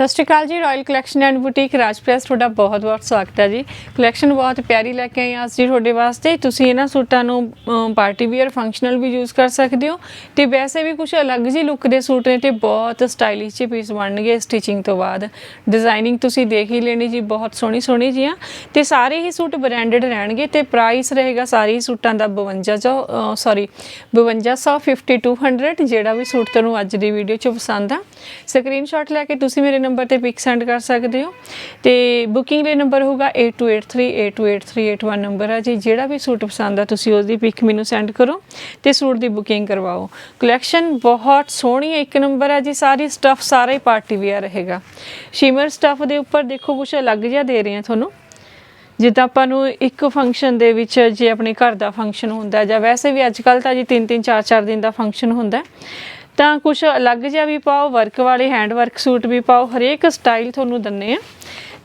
ਸਤਿ ਸ਼੍ਰੀ ਅਕਾਲ ਜੀ royal collection and boutique Rajpress ਤੁਹਾਡਾ ਬਹੁਤ-ਬਹੁਤ ਸਵਾਗਤ ਹੈ ਜੀ। ਕਲੈਕਸ਼ਨ ਬਹੁਤ ਪਿਆਰੀ ਲੈ ਕੇ ਆਏ ਹਾਂ ਅੱਜ ਜੀ ਤੁਹਾਡੇ ਵਾਸਤੇ। ਤੁਸੀਂ ਇਹਨਾਂ ਸੂਟਾਂ ਨੂੰ ਪਾਰਟੀ ਵੀਅਰ ਫੰਕਸ਼ਨਲ ਵੀ ਯੂਜ਼ ਕਰ ਸਕਦੇ ਹੋ। ਤੇ ਵੈਸੇ ਵੀ ਕੁਝ ਅਲੱਗ ਜੀ ਲੁੱਕ ਦੇ ਸੂਟ ਨੇ ਤੇ ਬਹੁਤ ਸਟਾਈਲਿਸ਼ ਜਿਹੇ ਪੀਸ ਬਣਨਗੇ ਸਟਿਚਿੰਗ ਤੋਂ ਬਾਅਦ। ਡਿਜ਼ਾਈਨਿੰਗ ਤੁਸੀਂ ਦੇਖ ਹੀ ਲੈਣੀ ਜੀ, ਬਹੁਤ ਸੋਹਣੀ ਸੋਹਣੀ ਜੀਆਂ। ਤੇ ਸਾਰੇ ਹੀ ਸੂਟ ਬ੍ਰਾਂਡਡ ਰਹਿਣਗੇ ਤੇ ਪ੍ਰਾਈਸ ਰਹੇਗਾ ਸਾਰੇ ਹੀ ਸੂਟਾਂ ਦਾ 52 ਸੌਰੀ 5200 5200 ਜਿਹੜਾ ਵੀ ਸੂਟ ਤੁਹਾਨੂੰ ਅੱਜ ਦੀ ਵੀਡੀਓ 'ਚ ਪਸੰਦ ਆ। ਸਕਰੀਨਸ਼ਾਟ ਲੈ ਕੇ ਤੁਸੀਂ ਮੇਰੇ ਨੰਬਰ ਤੇ ਪਿਕ ਸੈਂਡ ਕਰ ਸਕਦੇ ਹੋ। ਤੇ ਬੁਕਿੰਗ ਲਈ ਨੰਬਰ ਹੋਊਗਾ 8283828381 ਨੰਬਰ ਆ ਜੀ। ਜਿਹੜਾ ਵੀ ਸੂਟ ਪਸੰਦ ਆ, ਤੁਸੀਂ ਉਸ ਦੀ ਪਿਕ ਮੈਨੂੰ ਸੈਂਡ ਕਰੋ ਤੇ ਸੂਟ ਦੀ ਬੁਕਿੰਗ ਕਰਵਾਓ। ਕਲੈਕਸ਼ਨ ਬਹੁਤ ਸੋਹਣੀ ਹੈ, ਇੱਕ ਨੰਬਰ ਹੈ ਜੀ। ਸਾਰੀ ਸਟਫ ਸਾਰਾ ਹੀ ਪਾਰਟੀ ਵੇਅਰ ਰਹੇਗਾ। ਸ਼ਿਮਰ ਸਟਫ ਦੇ ਉੱਪਰ ਦੇਖੋ ਕੁਝ ਅਲੱਗ ਜਿਹਾ ਦੇ ਰਹੇ ਹਾਂ ਤੁਹਾਨੂੰ। ਜਿੱਦਾਂ ਆਪਾਂ ਨੂੰ ਇੱਕ ਫੰਕਸ਼ਨ ਦੇ ਵਿੱਚ ਜੇ ਆਪਣੇ ਘਰ ਦਾ ਫੰਕਸ਼ਨ ਹੁੰਦਾ ਜਾਂ ਵੈਸੇ ਵੀ ਅੱਜ ਕੱਲ ਤਾਂ ਜੀ 3-3 4-4 ਦਿਨ ਦਾ ਫੰਕਸ਼ਨ ਹੁੰਦਾ। ਤਾਂ ਕੁਝ ਅਲੱਗ ਜਿਹਾ ਵੀ ਪਾਓ ਵਰਕ ਵਾਲੇ ਹੈਂਡ ਵਰਕ ਸੂਟ ਵੀ ਪਾਓ, ਹਰੇਕ ਸਟਾਈਲ ਤੁਹਾਨੂੰ ਦੰਨੇ ਆ।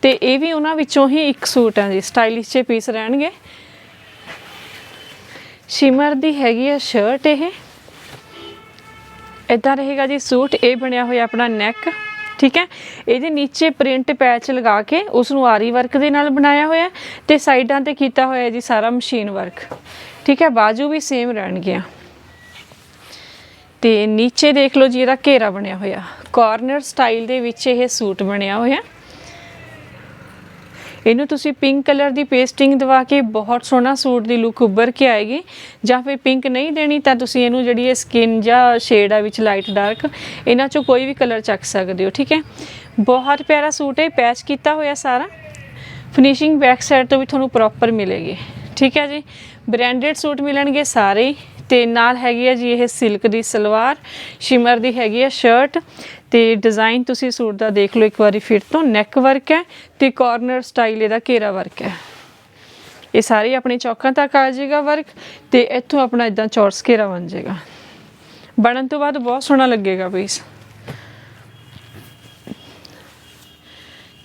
ਤੇ ਇਹ ਵੀ ਉਹਨਾਂ ਵਿੱਚੋਂ ਹੀ ਇੱਕ ਸੂਟ ਆ ਜੀ ਸਟਾਈਲਿਸ਼ ਜਿਹੇ ਪੀਸ ਰਹਿਣਗੇ। ਸ਼ਿਮਰ ਦੀ ਹੈਗੀ ਆ ਸ਼ਰਟ ਇਹ। ਇਦਾਂ ਰਹੇਗਾ ਜੀ ਸੂਟ, ਇਹ ਬਣਿਆ ਹੋਇਆ ਆਪਣਾ ਨੈਕ ਠੀਕ ਹੈ? ਇਹਦੇ ਨੀਚੇ ਪ੍ਰਿੰਟ ਪੈਚ ਲਗਾ ਕੇ ਉਸ ਨੂੰ ਆਰੀ ਵਰਕ ਦੇ ਨਾਲ ਬਣਾਇਆ ਹੋਇਆ ਤੇ ਸਾਈਡਾਂ ਤੇ ਕੀਤਾ ਹੋਇਆ ਜੀ ਸਾਰਾ ਮਸ਼ੀਨ ਵਰਕ ਠੀਕ ਹੈ? ਬਾਜੂ ਵੀ ਸੇਮ ਰਹਿਣਗੀਆਂ। ਤੇ ਨੀਚੇ ਦੇਖ ਲਓ ਜੀ, ਇਹਦਾ ਘੇਰਾ ਬਣਿਆ ਹੋਇਆ। ਕਾਰਨਰ ਸਟਾਈਲ ਦੇ ਵਿੱਚ ਇਹ ਸੂਟ ਬਣਿਆ ਹੋਇਆ। ਇਹਨੂੰ ਤੁਸੀਂ ਪਿੰਕ ਕਲਰ ਦੀ ਪੇਸਟਿੰਗ ਦਵਾ ਕੇ ਬਹੁਤ ਸੋਹਣਾ ਸੂਟ ਦੀ ਲੁੱਕ ਉੱਭਰ ਕੇ ਆਏਗੀ। ਜਾਂ ਫਿਰ ਪਿੰਕ ਨਹੀਂ ਦੇਣੀ ਤਾਂ ਤੁਸੀਂ ਇਹਨੂੰ ਜਿਹੜੀ ਇਹ ਸਕਿਨ ਜਾਂ ਸ਼ੇਡ ਆ ਵਿੱਚ ਲਾਈਟ ਡਾਰਕ ਇਹਨਾਂ ਚੋਂ ਕੋਈ ਵੀ ਕਲਰ ਚੱਕ ਸਕਦੇ ਹੋ, ਠੀਕ ਹੈ? ਬਹੁਤ ਪਿਆਰਾ ਸੂਟ ਹੈ ਪੈਚ ਕੀਤਾ ਹੋਇਆ ਸਾਰਾ। ਫਿਨਿਸ਼ਿੰਗ ਬੈਕ ਸਾਈਡ ਤੋਂ ਵੀ ਤੁਹਾਨੂੰ ਪ੍ਰੋਪਰ ਮਿਲੇਗੀ, ਠੀਕ ਹੈ ਜੀ? ਬ੍ਰਾਂਡਡ ਸੂਟ ਮਿਲਣਗੇ ਸਾਰੇ ਹੀ। ਤੇ ਨਾਲ ਹੈਗੀ ਹੈ ਜੀ ਇਹ ਸਿਲਕ ਦੀ ਸਲਵਾਰ, ਸ਼ਿਮਰ ਦੀ ਹੈਗੀ ਹੈ ਸ਼ਰਟ ਤੇ ਡਿਜ਼ਾਈਨ ਤੁਸੀਂ ਸੂਟ ਦਾ ਦੇਖ ਲਓ ਇੱਕ ਵਾਰੀ ਫਿਰ ਤੋਂ ਨੈਕ ਵਰਕ ਹੈ ਤੇ ਕਾਰਨਰ ਸਟਾਈਲ ਇਹਦਾ ਘੇਰਾ ਵਰਕ ਹੈ। ਇਹ ਸਾਰੇ ਆਪਣੇ ਚੌਕਾਂ ਤੱਕ ਆ ਜਾਏਗਾ ਵਰਕ ਤੇ ਇੱਥੋਂ ਆਪਣਾ ਇਦਾਂ ਚੌਰਸ ਘੇਰਾ ਬਣ ਜਾਏਗਾ। ਬਣਨ ਤੋਂ ਬਾਅਦ ਬਹੁਤ ਸੋਹਣਾ ਲੱਗੇਗਾ ਪੀਸ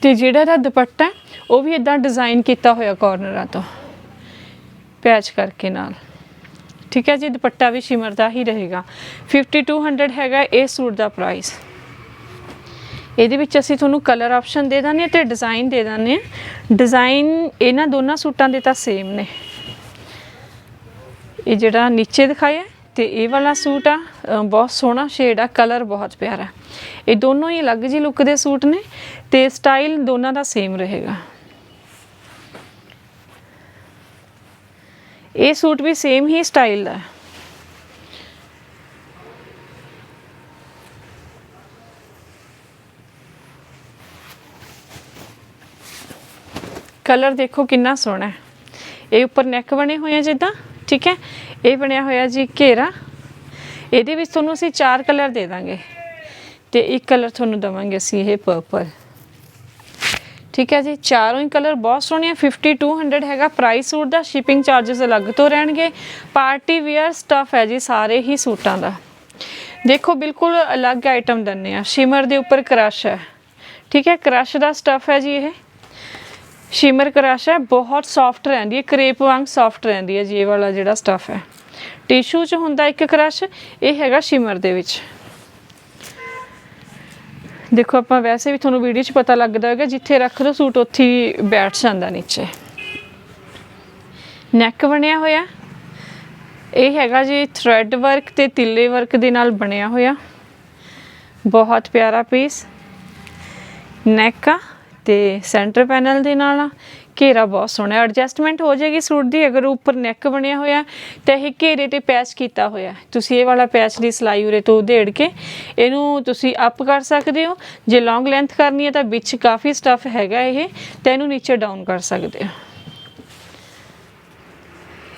ਤੇ ਜਿਹੜਾ ਇਹਦਾ ਦੁਪੱਟਾ ਉਹ ਵੀ ਇਦਾਂ ਡਿਜ਼ਾਈਨ ਕੀਤਾ ਹੋਇਆ ਕਾਰਨਰਾਂ ਤੋਂ। ਪੈਚ ਕਰਕੇ ਨਾਲ। ਠੀਕ ਹੈ ਜੀ, ਦੁਪੱਟਾ ਵੀ ਸ਼ਿਮਰ ਦਾ ਹੀ ਰਹੇਗਾ। 5200 ਹੈਗਾ ਇਹ ਸੂਟ ਦਾ ਪ੍ਰਾਈਸ ਇਹਦੇ ਵਿੱਚ ਅਸੀਂ ਤੁਹਾਨੂੰ ਕਲਰ ਆਪਸ਼ਨ ਦੇ ਦਾਂਗੇ ਤੇ ਡਿਜ਼ਾਈਨ ਦੇ ਦਾਂਗੇ ਡਿਜ਼ਾਈਨ ਇਹਨਾਂ ਦੋਨਾਂ ਸੂਟਾਂ ਦੇ ਤਾਂ ਸੇਮ ਨੇ। ਇਹ ਜਿਹੜਾ ਨੀਚੇ ਦਿਖਾਇਆ ਤੇ ਇਹ ਵਾਲਾ ਸੂਟ ਆ ਬਹੁਤ ਸੋਹਣਾ ਸ਼ੇਡ ਆ ਕਲਰ ਬਹੁਤ ਪਿਆਰਾ। ਇਹ ਦੋਨੋਂ ਹੀ ਅਲੱਗ ਜੀ ਲੁੱਕ ਦੇ ਸੂਟ ਨੇ ਤੇ ਸਟਾਈਲ ਦੋਨਾਂ ਦਾ ਸੇਮ ਰਹੇਗਾ। ਇਹ ਸੂਟ ਵੀ ਸੇਮ ਹੀ ਸਟਾਈਲ ਦਾ ਹੈ। ਕਲਰ ਦੇਖੋ ਕਿੰਨਾ ਸੋਹਣਾ ਹੈ। ਇਹ ਉੱਪਰ ਨੈਕ ਬਣੇ ਹੋਏ ਆ ਜਿੱਦਾਂ, ਠੀਕ ਹੈ? ਇਹ ਬਣਿਆ ਹੋਇਆ ਜੀ ਘੇਰਾ। ਇਹਦੇ ਵਿੱਚ ਤੁਹਾਨੂੰ ਅਸੀਂ ਚਾਰ ਕਲਰ ਦੇ ਦਾਂਗੇ। ਤੇ ਇੱਕ ਕਲਰ ਤੁਹਾਨੂੰ ਦਵਾਂਗੇ ਅਸੀਂ ਇਹ ਪਰਪਲ ਠੀਕ ਹੈ ਜੀ, ਚਾਰੋਂ ਹੀ ਕਲਰ ਬਹੁਤ ਸੋਹਣੇ ਆ 5200 ਹੈਗਾ। ਪ੍ਰਾਈਸ ਸੂਟ ਦਾ ਸ਼ਿਪਿੰਗ ਚਾਰजेस ਅਲੱਗ ਤੋਂ ਰਹਿਣਗੇ। ਪਾਰਟੀ ਵੇਅਰ ਸਟਫ ਹੈ ਜੀ, ਸਾਰੇ ਹੀ ਸੂਟਾਂ ਦਾ। ਦੇਖੋ, ਬਿਲਕੁਲ ਅਲੱਗ ਆਈਟਮ ਦੰਨੇ ਆ। ਸ਼ਿਮਰ ਦੇ ਉੱਪਰ ਕ੍ਰਸ਼ ਹੈ। ਠੀਕ ਹੈ ਕ੍ਰਸ਼ ਦਾ ਸਟਫ ਹੈ ਜੀ ਇਹ। ਸ਼ਿਮਰ ਕ੍ਰਸ਼ ਹੈ, ਬਹੁਤ ਸੌਫਟ ਰਹਿੰਦੀ ਹੈ ਕਰੇਪ ਵਾਂਗ ਸੌਫਟ ਰਹਿੰਦੀ ਹੈ ਜੀ, ਇਹ ਵਾਲਾ ਜਿਹੜਾ ਸਟਫ ਹੈ। ਟਿਸ਼ੂ 'ਚ ਹੁੰਦਾ ਇੱਕ ਕ੍ਰਸ਼ ਇਹ ਹੈਗਾ ਸ਼ਿਮਰ ਦੇ ਵਿੱਚ। ਦੇਖੋ, ਆਪਾਂ ਵੈਸੇ ਵੀ ਤੁਹਾਨੂੰ ਵੀਡੀਓ 'ਚ ਪਤਾ ਲੱਗਦਾ ਹੋਵੇਗਾ ਜਿੱਥੇ ਰੱਖ ਦੋ ਸੂਟ, ਉੱਥੇ ਹੀ ਬੈਠ ਜਾਂਦਾ ਨੀਚੇ। ਨੈਕ ਬਣਿਆ ਹੋਇਆ। ਇਹ ਹੈਗਾ ਜੀ ਥ੍ਰੈਡ ਵਰਕ ਤੇ ਤਿੱਲੇ ਵਰਕ ਦੇ ਨਾਲ ਬਣਿਆ ਹੋਇਆ। ਬਹੁਤ ਪਿਆਰਾ ਪੀਸ ਨੈਕ ਆ ਤੇ ਸੈਂਟਰ ਪੈਨਲ ਦੇ ਨਾਲ ਘੇਰਾ ਬਹੁਤ ਸੋਹਣਾ ਐਡਜਸਟਮੈਂਟ ਹੋ ਜਾਏਗੀ ਸੂਟ ਦੀ ਅਗਰ ਉੱਪਰ ਨੈਕ ਬਣਿਆ ਹੋਇਆ ਤਾਂ ਇਹ ਘੇਰੇ ਤੇ ਪੈਚ ਕੀਤਾ ਹੋਇਆ ਤੁਸੀਂ ਇਹ ਵਾਲਾ ਪੈਚ ਦੀ ਸਲਾਈ ਉਰੇ ਤੋਂ ਉਧੇੜ ਕੇ ਇਹਨੂੰ ਤੁਸੀਂ ਅਪ ਕਰ ਸਕਦੇ ਹੋ। ਜੇ ਲੌਂਗ ਲੈਂਥ ਕਰਨੀ ਹੈ ਤਾਂ ਵਿੱਚ ਕਾਫੀ ਸਟਫ ਹੈਗਾ ਇਹ, ਤਾਂ ਇਹਨੂੰ ਨੀਚੇ ਡਾਊਨ ਕਰ ਸਕਦੇ ਹੋ।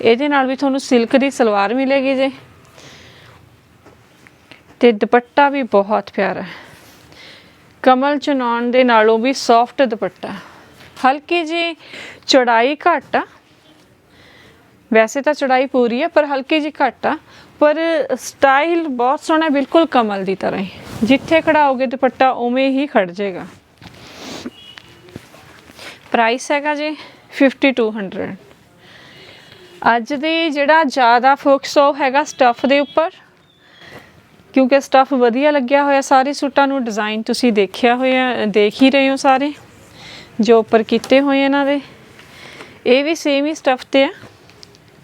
ਇਹਦੇ ਨਾਲ ਵੀ ਤੁਹਾਨੂੰ ਸਿਲਕ ਦੀ ਸਲਵਾਰ ਮਿਲੇਗੀ ਜੇ। ਤੇ ਦੁਪੱਟਾ ਵੀ ਬਹੁਤ ਪਿਆਰਾ ਹੈ। ਕਮਲ ਚਨਾਨ ਦੇ ਨਾਲੋਂ ਵੀ ਸੌਫਟ ਦੁਪੱਟਾ ਹਲਕੀ ਜੀ ਚੌੜਾਈ ਘੱਟ ਆ। ਵੈਸੇ ਤਾਂ ਚੌੜਾਈ ਪੂਰੀ ਹੈ ਪਰ ਹਲਕੀ ਜੀ ਘੱਟ ਆ। ਪਰ ਸਟਾਈਲ ਬਹੁਤ ਸੋਹਣਾ, ਬਿਲਕੁਲ ਕਮਲ ਦੀ ਤਰ੍ਹਾਂ ਹੀ। ਜਿੱਥੇ ਖੜਾਓਗੇ ਦੁਪੱਟਾ, ਉਵੇਂ ਹੀ ਖੜ ਜਾਏਗਾ। ਪ੍ਰਾਈਸ ਹੈਗਾ ਜੀ 5200 ਅੱਜ ਦੇ ਜਿਹੜਾ ਜ਼ਿਆਦਾ ਫੋਕਸ ਉਹ ਹੈਗਾ ਸਟਫ ਦੇ ਉੱਪਰ। ਕਿਉਂਕਿ ਸਟੱਫ ਵਧੀਆ ਲੱਗਿਆ ਹੋਇਆ, ਸਾਰੇ ਸੂਟਾਂ ਨੂੰ ਡਿਜ਼ਾਈਨ ਤੁਸੀਂ ਦੇਖਿਆ ਹੋਇਆ, ਦੇਖ ਹੀ ਰਹੇ ਹੋ ਸਾਰੇ। ਜੋ ਉੱਪਰ ਕੀਤੇ ਹੋਏ ਇਹਨਾਂ ਦੇ। ਇਹ ਵੀ ਸੇਮ ਹੀ ਸਟੱਫ ਤੇ ਆ।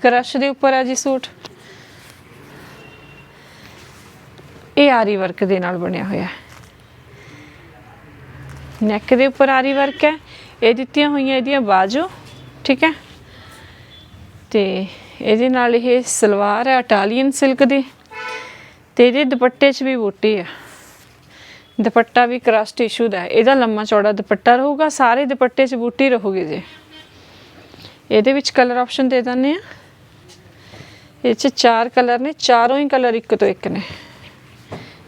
ਕਰਸ਼ ਦੇ ਉੱਪਰ ਆ ਜੀ ਸੂਟ। ਇਹ ਆਰੀ ਵਰਕ ਦੇ ਨਾਲ ਬਣਿਆ ਹੋਇਆ ਹੈ। ਨੈਕ ਦੇ ਉੱਪਰ ਆਰੀ ਵਰਕ ਹੈ। ਇਹ ਦਿੱਤੀਆਂ ਹੋਈਆਂ ਇਹਦੀਆਂ ਬਾਜੂ, ਠੀਕ ਹੈ। ਤੇ ਇਹਦੇ ਨਾਲ ਇਹ ਸਲਵਾਰ ਹੈ ਇਟਾਲੀਅਨ ਸਿਲਕ ਦੀ। ਤੇ ਇਹਦੇ ਦੁਪੱਟੇ 'ਚ ਵੀ ਬੂਟੀ ਹੈ। ਦੁਪੱਟਾ ਵੀ ਕ੍ਰਾਸ ਟਿਸ਼ੂ ਦਾ ਹੈ। ਇਹਦਾ ਲੰਮਾ ਚੌੜਾ ਦੁਪੱਟਾ ਰਹੂਗਾ, ਸਾਰੇ ਦੁਪੱਟੇ 'ਚ ਬੂਟੀ ਰਹੂਗੀ ਜੀ। ਇਹਦੇ ਵਿੱਚ ਕਲਰ ਆਪਸ਼ਨ ਦੇ ਦਿੰਦੇ ਆ ਇਹ 'ਚ ਚਾਰ ਕਲਰ ਨੇ, ਚਾਰੋਂ ਹੀ ਕਲਰ ਇੱਕ ਤੋਂ ਇੱਕ ਨੇ।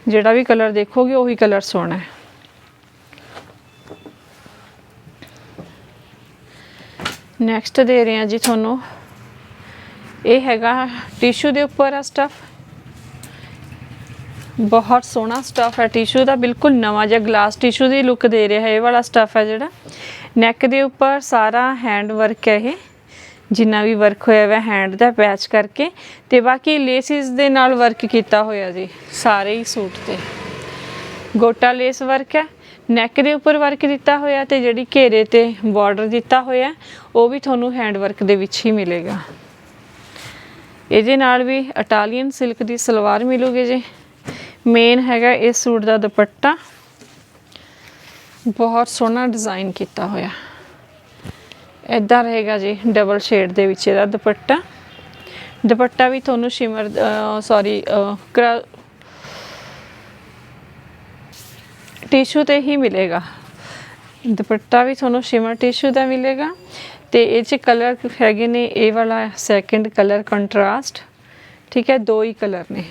ਜਿਹੜਾ ਵੀ ਕਲਰ ਦੇਖੋਗੇ, ਉਹੀ ਕਲਰ ਸੋਹਣਾ ਹੈ। ਨੈਕਸਟ ਦੇ ਰਹੇ ਹਾਂ ਜੀ ਤੁਹਾਨੂੰ। ਇਹ ਹੈਗਾ ਟਿਸ਼ੂ ਦੇ ਉੱਪਰ ਆ ਸਟਫ ਬਹੁਤ ਸੋਹਣਾ ਸਟਫ ਹੈ ਟਿਸ਼ੂ ਦਾ, ਬਿਲਕੁਲ ਨਵਾਂ ਜਿਹਾ ਗਲਾਸ ਟਿਸ਼ੂ ਦੀ ਲੁੱਕ ਦੇ ਰਿਹਾ ਹੈ ਇਹ ਵਾਲਾ ਸਟਫ ਹੈ ਜਿਹੜਾ। ਨੈਕ ਦੇ ਉੱਪਰ ਸਾਰਾ ਹੈਂਡ ਵਰਕ ਹੈ ਇਹ, ਜਿੰਨਾ ਵੀ ਵਰਕ ਹੋਇਆ ਹੋਇਆ ਹੈਂਡ ਦਾ ਪੈਚ ਕਰਕੇ। ਤੇ ਬਾਕੀ ਲੇਸਿਸ ਦੇ ਨਾਲ ਵਰਕ ਕੀਤਾ ਹੋਇਆ ਜੀ, ਸਾਰੇ ਹੀ ਸੂਟ ਤੇ। ਗੋਟਾ ਲੇਸ ਵਰਕ ਹੈ ਨੈਕ ਦੇ ਉੱਪਰ ਵਰਕ ਦਿੱਤਾ ਹੋਇਆ ਤੇ ਜਿਹੜੀ ਘੇਰੇ ਤੇ ਬਾਰਡਰ ਦਿੱਤਾ ਹੋਇਆ, ਉਹ ਵੀ ਤੁਹਾਨੂੰ ਹੈਂਡ ਵਰਕ ਦੇ ਵਿੱਚ ਹੀ ਮਿਲੇਗਾ। ਇਹਦੇ ਨਾਲ ਵੀ ਇਟਾਲੀਅਨ ਸਿਲਕ ਦੀ ਸਲਵਾਰ ਮਿਲੂਗੀ ਜੀ। ਮੇਨ ਹੈਗਾ ਇਸ ਸੂਟ ਦਾ ਦੁਪੱਟਾ। ਬਹੁਤ ਸੋਹਣਾ ਡਿਜ਼ਾਈਨ ਕੀਤਾ ਹੋਇਆ। ਇਦਾਂ ਰਹੇਗਾ ਜੀ ਡਬਲ ਸ਼ੇਡ ਦੇ ਵਿੱਚ ਇਹਦਾ ਦੁਪੱਟਾ। ਦੁਪੱਟਾ ਵੀ ਤੁਹਾਨੂੰ ਸ਼ਿਮਰ ਸੌਰੀ ਟਿਸ਼ੂ ਤੇ ਹੀ ਮਿਲੇਗਾ। ਦੁਪੱਟਾ ਵੀ ਤੁਹਾਨੂੰ ਸ਼ਿਮਰ ਟਿਸ਼ੂ ਦਾ ਮਿਲੇਗਾ। ਤੇ ਇਹ ਚ ਕਲਰ ਹੈਗੇ ਨੇ, ਇਹ ਵਾਲਾ ਸੈਕੰਡ ਕਲਰ ਕੰਟਰਾਸਟ ਠੀਕ ਹੈ, ਦੋ ਹੀ ਕਲਰ ਨੇ।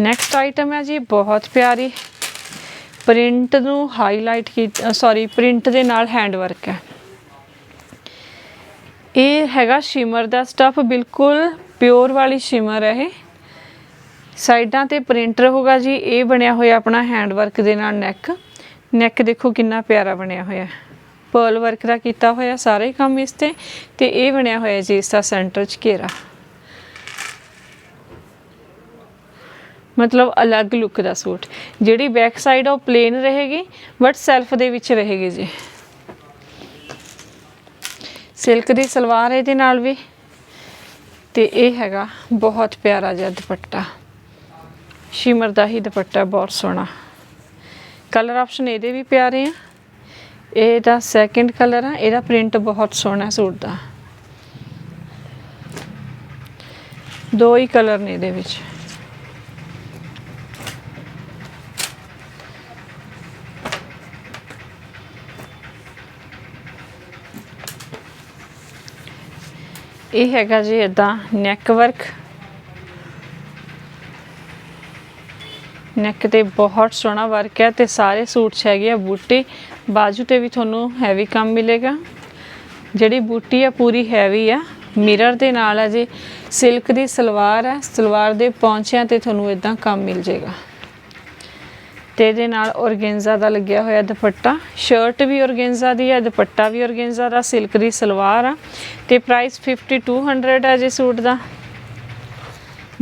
ਨੈਕਸਟ ਆਈਟਮ ਹੈ ਜੀ, ਬਹੁਤ ਪਿਆਰੀ ਪ੍ਰਿੰਟ ਨੂੰ ਹਾਈਲਾਈਟ ਕੀਤਾ ਸੌਰੀ ਪ੍ਰਿੰਟ ਦੇ ਨਾਲ ਹੈਂਡ ਵਰਕ ਹੈ। ਇਹ ਹੈਗਾ ਸ਼ਿਮਰ ਦਾ ਸਟਫ ਬਿਲਕੁਲ ਪਿਓਰ ਵਾਲੀ ਸ਼ਿਮਰ ਹੈ ਇਹ। ਸਾਈਡਾਂ ਤੇ ਪ੍ਰਿੰਟ ਰਹੂਗਾ ਜੀ, ਇਹ ਬਣਿਆ ਹੋਇਆ ਆਪਣਾ ਹੈਂਡ ਵਰਕ ਦੇ ਨਾਲ ਨੈਕ ਨੈਕ ਦੇਖੋ ਕਿੰਨਾ ਪਿਆਰਾ ਬਣਿਆ ਹੋਇਆ ਪਰਲ ਵਰਕ ਦਾ ਕੀਤਾ ਹੋਇਆ ਸਾਰੇ ਕੰਮ ਇਸ ਤੇ ਤੇ ਇਹ ਬਣਿਆ ਹੋਇਆ ਜੀ ਇਸ ਦਾ ਸੈਂਟਰ ਚ ਘੇਰਾ। ਮਤਲਬ ਅਲੱਗ ਲੁੱਕ ਦਾ ਸੂਟ। ਜਿਹੜੀ ਬੈਕ ਸਾਈਡ ਉਹ ਪਲੇਨ ਰਹੇਗੀ ਬਟ ਸੈਲਫ ਦੇ ਵਿੱਚ ਰਹੇਗੀ ਜੀ। ਸਿਲਕ ਦੀ ਸਲਵਾਰ ਇਹਦੇ ਨਾਲ ਵੀ। ਤੇ ਇਹ ਹੈਗਾ ਬਹੁਤ ਪਿਆਰਾ ਜਿਹਾ ਦੁਪੱਟਾ। ਸ਼ਿਮਰ ਦਾ ਹੀ ਦੁਪੱਟਾ, ਬਹੁਤ ਸੋਹਣਾ। ਕਲਰ ਆਪਸ਼ਨ ਇਹਦੇ ਵੀ ਪਿਆਰੇ ਆ। ਇਹਦਾ ਸੈਕੰਡ ਕਲਰ ਆ, ਇਹਦਾ ਪ੍ਰਿੰਟ ਬਹੁਤ ਸੋਹਣਾ ਸੂਟ ਦਾ। ਦੋ ਹੀ ਕਲਰ ਨੇ ਇਹਦੇ ਵਿੱਚ। ਇਹ ਹੈਗਾ ਜੀ ਇਦਾਂ ਨੈਕ ਵਰਕ ਨੈਕ ਤੇ ਬਹੁਤ ਸੋਹਣਾ ਵਰਕ ਹੈ ਤੇ ਸਾਰੇ ਸੂਟ 'ਚ ਹੈਗੇ ਆ ਬੂਟੀ। ਬਾਜੂ ਤੇ ਵੀ ਤੁਹਾਨੂੰ ਹੈਵੀ ਕੰਮ ਮਿਲੇਗਾ। ਜਿਹੜੀ ਬੂਟੀ ਆ ਪੂਰੀ ਹੈਵੀ ਆ। ਮਿਰਰ ਦੇ ਨਾਲ ਆ ਜੀ। ਸਿਲਕ ਦੀ ਸਲਵਾਰ ਹੈ ਸਲਵਾਰ ਦੇ ਪੌਂਚਿਆਂ ਤੇ ਤੁਹਾਨੂੰ ਇਦਾਂ ਕੰਮ ਮਿਲ ਜਾਏਗਾ। ਤੇ ਇਹਦੇ ਨਾਲ ਔਰਗੈਂਜ਼ਾ ਦਾ ਲੱਗਿਆ ਹੋਇਆ ਦੁਪੱਟਾ। ਸ਼ਰਟ ਵੀ ਔਰਗੈਂਜ਼ਾ ਦੀ ਹੈ, ਦੁਪੱਟਾ ਵੀ ਔਰਗੈਂਜ਼ਾ ਦਾ ਸਿਲਕ ਦੀ ਸਲਵਾਰ ਆ। ਤੇ ਪ੍ਰਾਈਸ 5200 ਹੈ ਜੀ ਸੂਟ ਦਾ।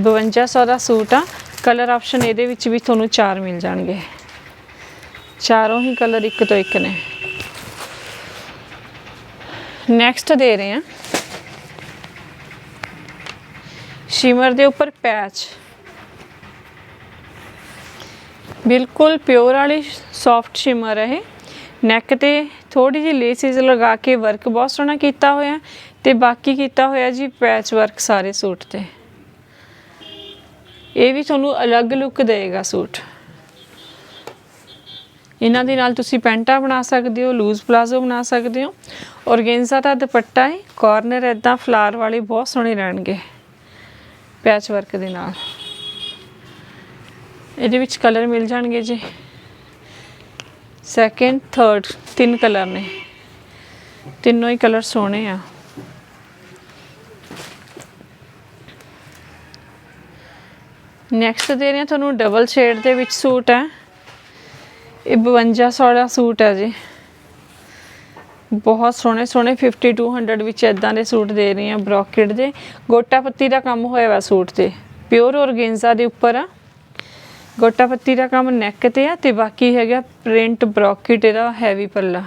5200 ਦਾ ਸੂਟ ਆ। ਕਲਰ ਆਪਸ਼ਨ ਇਹਦੇ ਵਿੱਚ ਵੀ ਤੁਹਾਨੂੰ ਚਾਰ ਮਿਲ ਜਾਣਗੇ। ਚਾਰੋਂ ਹੀ ਕਲਰ ਇੱਕ ਤੋਂ ਇੱਕ ਨੇ। ਨੈਕਸਟ ਦੇ ਰਹੇ ਹਾਂ। ਸ਼ਿਮਰ ਦੇ ਉੱਪਰ ਪੈਚ ਬਿਲਕੁਲ ਪਿਓਰ ਵਾਲੀ ਸੌਫਟ ਸ਼ਿਮਰ ਹੈ ਨੈਕ ਤੇ ਥੋੜੀ ਜਿਹੀ ਲੇਸਿਸ ਲਗਾ ਕੇ ਵਰਕ ਬਹੁਤ ਸੋਹਣਾ ਕੀਤਾ ਹੋਇਆ ਤੇ ਬਾਕੀ ਕੀਤਾ ਹੋਇਆ ਜੀ ਪੈਚ ਵਰਕ ਸਾਰੇ ਸੂਟ ਤੇ। ਇਹ ਵੀ ਤੁਹਾਨੂੰ ਅਲੱਗ ਲੁੱਕ ਦੇਗਾ ਸੂਟ। ਇਹਨਾਂ ਦੇ ਨਾਲ ਤੁਸੀਂ ਪੈਂਟਾ ਬਣਾ ਸਕਦੇ ਹੋ ਲੂਜ਼ ਪਲਾਜ਼ੋ ਬਣਾ ਸਕਦੇ ਹੋ। ਔਰਗੈਂਜ਼ਾ ਦਾ ਦੁਪੱਟਾ ਹੈ ਕਾਰਨਰ ਇਦਾਂ ਫਲਾਰ ਵਾਲੇ ਬਹੁਤ ਸੋਹਣੇ ਰਹਿਣਗੇ। ਪੈਚ ਵਰਕ ਦੇ ਨਾਲ। ਇਹਦੇ ਵਿੱਚ ਕਲਰ ਮਿਲ ਜਾਣਗੇ ਜੀ। ਸੈਕਿੰਡ ਥਰਡ ਤਿੰਨ ਕਲਰ ਨੇ। ਤਿੰਨੋਂ ਹੀ ਕਲਰ ਸੋਹਣੇ ਆ। ਨੈਕਸਟ ਦੇ ਰਹੇ ਹਾਂ, ਤੁਹਾਨੂੰ ਡਬਲ ਸ਼ੇਡ ਦੇ ਵਿੱਚ ਸੂਟ ਹੈ। ਇਹ 5200 ਦਾ ਸੂਟ ਹੈ ਜੀ। ਬਹੁਤ ਸੋਹਣੇ ਸੋਹਣੇ 5200 ਵਿੱਚ ਇਦਾਂ ਦੇ ਸੂਟ ਦੇ ਰਹੀ ਹਾਂ ਬ੍ਰੋਕੇਡ ਦੇ। ਗੋਟਾ ਪੱਤੀ ਦਾ ਕੰਮ ਹੋਇਆ ਵਾ ਸੂਟ ਤੇ। ਪਿਓਰ ਔਰਗੇਂਜ਼ਾ ਦੇ ਉੱਪਰ ਆ। ਗੋਟਾ ਪੱਤੀ ਦਾ ਕੰਮ ਨੈਕ ਤੇ ਆ ਤੇ ਬਾਕੀ ਹੈਗਾ ਪ੍ਰਿੰਟ ਬ੍ਰੋਕਟ ਇਹਦਾ ਹੈਵੀ ਪੱਲਾ।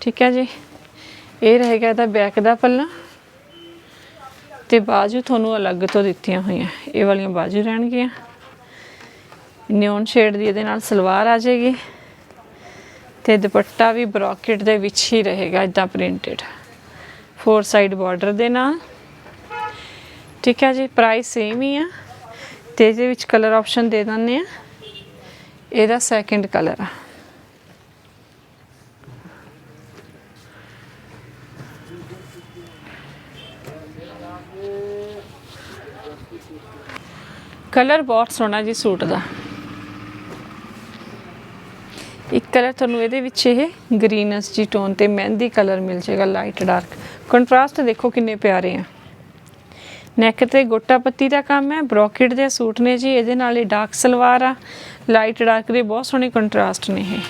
ਠੀਕ ਹੈ ਜੀ? ਇਹ ਰਹੇਗਾ ਇਹਦਾ ਬੈਕ ਦਾ ਪੱਲਾ। ਤੇ ਬਾਜੂ ਤੁਹਾਨੂੰ ਅਲੱਗ ਤੋਂ ਦਿੱਤੀਆਂ ਹੋਈਆਂ। ਇਹ ਵਾਲੀਆਂ ਬਾਜੂ ਰਹਿਣਗੀਆਂ। ਨਿਓਨ ਸ਼ੇਡ ਦੀ ਇਹਦੇ ਨਾਲ ਸਲਵਾਰ ਆ ਜਾਏਗੀ। ਤੇ ਦੁਪੱਟਾ ਵੀ ਬ੍ਰੋਕਟ ਦੇ ਵਿੱਚ ਹੀ ਰਹੇਗਾ ਇਦਾਂ ਪ੍ਰਿੰਟਡ ਫੋਰ ਸਾਈਡ ਬਾਰਡਰ ਦੇ ਨਾਲ। ਠੀਕ ਹੈ ਜੀ? ਪ੍ਰਾਈਸ ਸੇਮ ਹੀ ਆ। ਤੇ ਇਹਦੇ ਵਿੱਚ ਕਲਰ ਆਪਸ਼ਨ ਦੇ ਦਿੰਦੇ ਆ ਇਹਦਾ ਸੈਕੰਡ ਕਲਰ ਆ। ਕਲਰ ਬਹੁਤ ਸੋਹਣਾ ਜੀ ਸੂਟ ਦਾ। ਇੱਕ ਕਲਰ ਤੁਹਾਨੂੰ ਇਹਦੇ ਵਿੱਚ ਇਹ ਗ੍ਰੀਨਸ ਜੀ ਟੋਨ ਤੇ ਮਹਿੰਦੀ ਕਲਰ ਮਿਲ ਜਾਏਗਾ ਲਾਈਟ ਡਾਰਕ ਕੰਟਰਾਸਟ ਦੇਖੋ ਕਿੰਨੇ ਪਿਆਰੇ ਆ। ਨੈਕ ਤੇ ਗੋਟਾ ਪੱਤੀ ਦਾ ਕੰਮ ਹੈ। ਬ੍ਰੋਕਟ ਦੇ ਸੂਟ ਨੇ ਜੀ, ਇਹਦੇ ਨਾਲ ਇਹ ਡਾਰਕ ਸਲਵਾਰ ਆ। ਲਾਈਟ ਡਾਰਕ ਦੇ ਬਹੁਤ ਸੋਹਣੇ ਕੰਟਰਾਸਟ ਨੇ ਇਹ।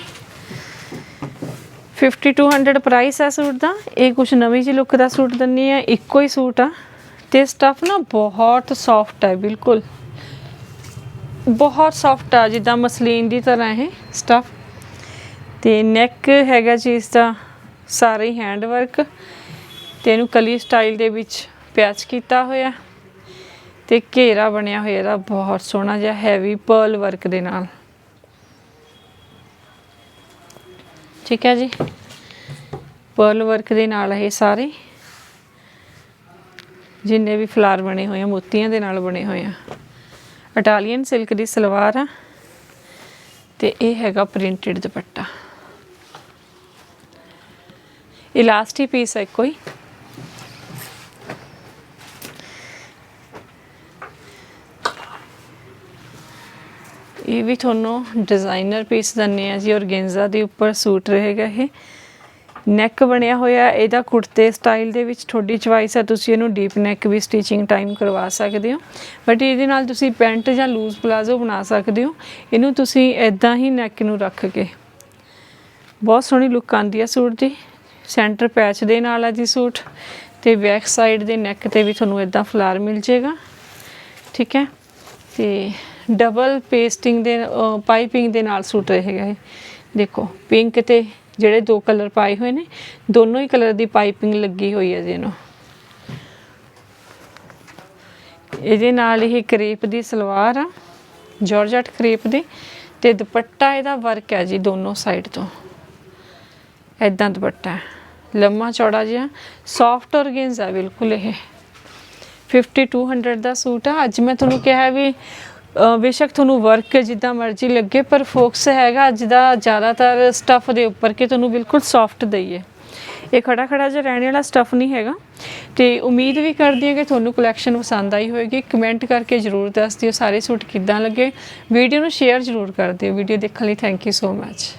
5200 ਪ੍ਰਾਈਸ ਆ ਸੂਟ ਦਾ। ਇਹ ਕੁਝ ਨਵੀਂ ਜੀ ਲੁੱਕ ਦਾ ਸੂਟ ਦੰਨੀ ਹੈ ਇੱਕੋ ਹੀ ਸੂਟ ਆ। ਤੇ ਸਟਫ ਨਾ ਬਹੁਤ ਸੌਫਟ ਹੈ ਬਿਲਕੁਲ। ਬਹੁਤ ਸੌਫਟ ਆ, ਜਿੱਦਾਂ ਮਸਲੀਨ ਦੀ ਤਰ੍ਹਾਂ ਇਹ ਸਟਫ ਤੇ ਨੈਕ ਹੈਗਾ ਜੀ ਇਸ ਦਾ, ਸਾਰਾ ਹੀ ਹੈਂਡ ਵਰਕ ਤੇ ਇਹਨੂੰ ਕਲੀ ਸਟਾਈਲ ਦੇ ਵਿੱਚ ਪਿਆਚ ਕੀਤਾ ਹੋਇਆ ਤੇ ਘੇਰਾ ਬਣਿਆ ਹੋਇਆ, ਇਹਦਾ ਬਹੁਤ ਸੋਹਣਾ ਜਿਹਾ ਹੈਵੀ ਪਰਲ ਵਰਕ ਦੇ ਨਾਲ। ਠੀਕ ਹੈ ਜੀ? ਪਰਲ ਵਰਕ ਦੇ ਨਾਲ ਇਹ ਸਾਰੇ, ਜਿੰਨੇ ਵੀ ਫਲਾਰ ਬਣੇ ਹੋਏ ਆ, ਮੋਤੀਆਂ ਦੇ ਨਾਲ ਬਣੇ ਹੋਏ ਆ। ਇਟਾਲੀਅਨ ਸਿਲਕ ਦੀ ਸਲਵਾਰ ਆ ਤੇ ਇਹ ਹੈਗਾ ਪ੍ਰਿੰਟਡ ਦੁਪੱਟਾ। ਇਲਾਸਟੀ ਪੀਸ ਹੈ। ਕੋਈ ਇਹ ਵੀ ਤੁਹਾਨੂੰ ਡਿਜ਼ਾਈਨਰ ਪੀਸ ਦੰਨੇ ਆ ਜੀ, ਔਰਗੇਂਜ਼ਾ ਦੇ ਉੱਪਰ ਸੂਟ ਰਹੇਗਾ ਇਹ। ਨੈਕ ਬਣਿਆ ਹੋਇਆ, ਇਹਦਾ ਕੁੜਤੇ ਸਟਾਈਲ ਦੇ ਵਿੱਚ ਤੁਹਾਡੀ ਚੁਆਇਸ ਹੈ, ਤੁਸੀਂ ਇਹਨੂੰ ਡੀਪ ਨੈਕ ਵੀ ਸਟਿਚਿੰਗ ਟਾਈਮ ਕਰਵਾ ਸਕਦੇ ਹੋ। ਬਟ ਇਹਦੇ ਨਾਲ ਤੁਸੀਂ ਪੈਂਟ ਜਾਂ ਲੂਜ਼ ਪਲਾਜ਼ੋ ਬਣਾ ਸਕਦੇ ਹੋ। ਇਹਨੂੰ ਤੁਸੀਂ ਇਦਾਂ ਹੀ ਨੈਕ ਨੂੰ ਰੱਖ ਕੇ। ਬਹੁਤ ਸੋਹਣੀ ਲੁੱਕ ਆਉਂਦੀ ਹੈ ਸੂਟ ਦੀ। ਸੈਂਟਰ ਪੈਚ ਦੇ ਨਾਲ ਆ ਜੀ ਸੂਟ। ਤੇ ਬੈਕ ਸਾਈਡ ਦੇ ਨੈਕ ਤੇ ਵੀ ਤੁਹਾਨੂੰ ਇਦਾਂ ਫਲਾਰ ਮਿਲ ਜਾਏਗਾ। ਠੀਕ ਹੈ? ਤੇ ਡਬਲ ਪੇਸਟਿੰਗ ਦੇ ਪਾਈਪਿੰਗ ਦੇ ਨਾਲ ਸੂਟ ਰਹੇਗਾ ਇਹ। ਦੇਖੋ, ਪਿੰਕ ਤੇ ਜਿਹੜੇ ਦੋ ਕਲਰ ਪਾਏ ਹੋਏ ਨੇ, ਦੋਨੋਂ ਹੀ ਕਲਰ ਦੀ ਪਾਈਪਿੰਗ ਲੱਗੀ ਹੋਈ ਹੈ ਜਿਹਨੂੰ ਇਹਦੇ ਨਾਲ ਇਹ ਕਰੇਪ ਦੀ ਸਲਵਾਰ ਆ, ਜਾਰਜਟ ਕਰੇਪ ਦੀ, ਤੇ ਦੁਪੱਟਾ ਇਹਦਾ ਵਰਕ ਹੈ ਜੀ ਦੋਨੋਂ ਸਾਈਡ ਤੋਂ। ਐਦਾਂ ਦੁਪੱਟਾ ਲੰਮਾ ਚੌੜਾ ਜਿਹਾ ਸੌਫਟ ਔਰਗੇਂਜ਼ਾ ਹੈ ਬਿਲਕੁਲ ਇਹ। 5200 ਦਾ ਸੂਟ ਆ। ਅੱਜ ਮੈਂ ਤੁਹਾਨੂੰ ਕਿਹਾ ਵੀ ਬੇਸ਼ੱਕ ਤੁਹਾਨੂੰ ਵਰਕ ਜਿੱਦਾਂ ਮਰਜ਼ੀ ਲੱਗੇ, ਪਰ ਫੋਕਸ ਹੈਗਾ ਅੱਜ ਦਾ ਜ਼ਿਆਦਾਤਰ ਸਟੱਫ ਦੇ ਉੱਪਰ ਕਿ ਤੁਹਾਨੂੰ ਬਿਲਕੁਲ ਸੌਫਟ ਦਈਏ। ਇਹ ਖੜਾ ਖੜਾ ਜਿਹਾ ਰਹਿਣ ਵਾਲਾ ਸਟੱਫ ਨਹੀਂ ਹੈਗਾ। ਤੇ ਉਮੀਦ ਵੀ ਕਰਦੀ ਹਾਂ ਕਿ ਤੁਹਾਨੂੰ ਕਲੈਕਸ਼ਨ ਪਸੰਦ ਆਈ ਹੋਵੇਗੀ। ਕਮੈਂਟ ਕਰਕੇ ਜਰੂਰ ਦੱਸ ਦਿਓ ਸਾਰੇ ਸੂਟ ਕਿੱਦਾਂ ਲੱਗੇ। ਵੀਡੀਓ ਨੂੰ ਸ਼ੇਅਰ ਜਰੂਰ ਕਰ ਦਿਓ। ਵੀਡੀਓ ਦੇਖਣ ਲਈ ਥੈਂਕ ਯੂ ਸੋ ਮੱਚ